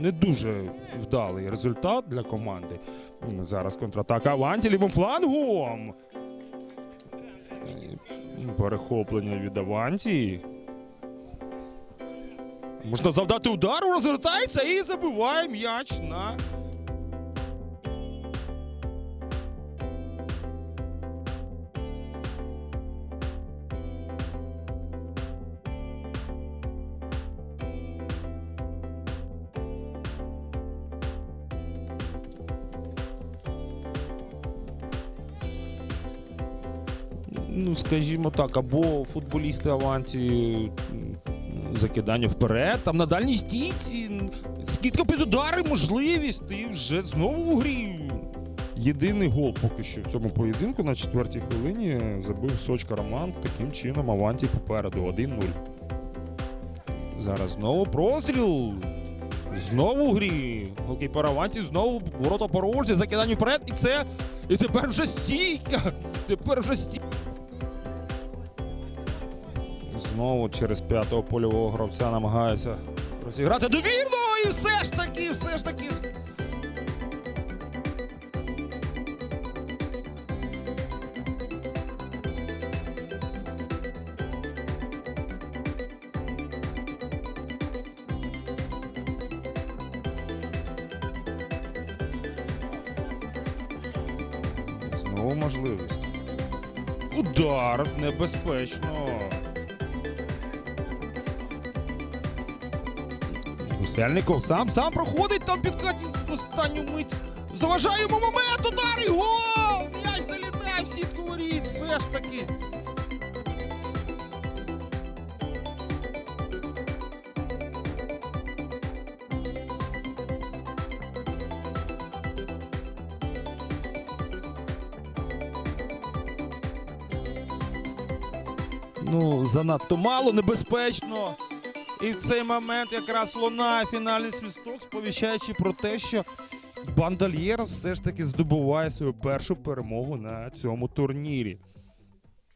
не дуже вдалий результат для команди. Зараз контратака Аванті лівим флангом. Перехоплення від Аванті. Можна завдати удару, розвертається і забиває м'яч на. Ну, скажімо так, або футболісти Аванті закидання вперед, там на дальній стійці, скидка під удари, можливість, і вже знову в грі. Єдиний гол поки що в цьому поєдинку на четвертій хвилині забив Сочка Роман. Таким чином Аванті попереду 1-0. Зараз знову простріл. Знову в грі. Голкіпер Аванті знову ворота порожні, закидання вперед, і це. І тепер вже стійка. Тепер вже стійка. Знову через п'ятого польового гравця намагаються розіграти довірно. І все ж таки, все ж таки. Знову можливість. Удар небезпечно. Гусельников сам сам проходить там підкаті в останню мить. Заважає йому момент, удар і гол! М'яч залітає в сітку воріт, все ж таки. Ну, занадто мало, небезпечно. І в цей момент якраз лунає фінальний свісток, сповіщаючи про те, що Бандольєр все ж таки здобуває свою першу перемогу на цьому турнірі.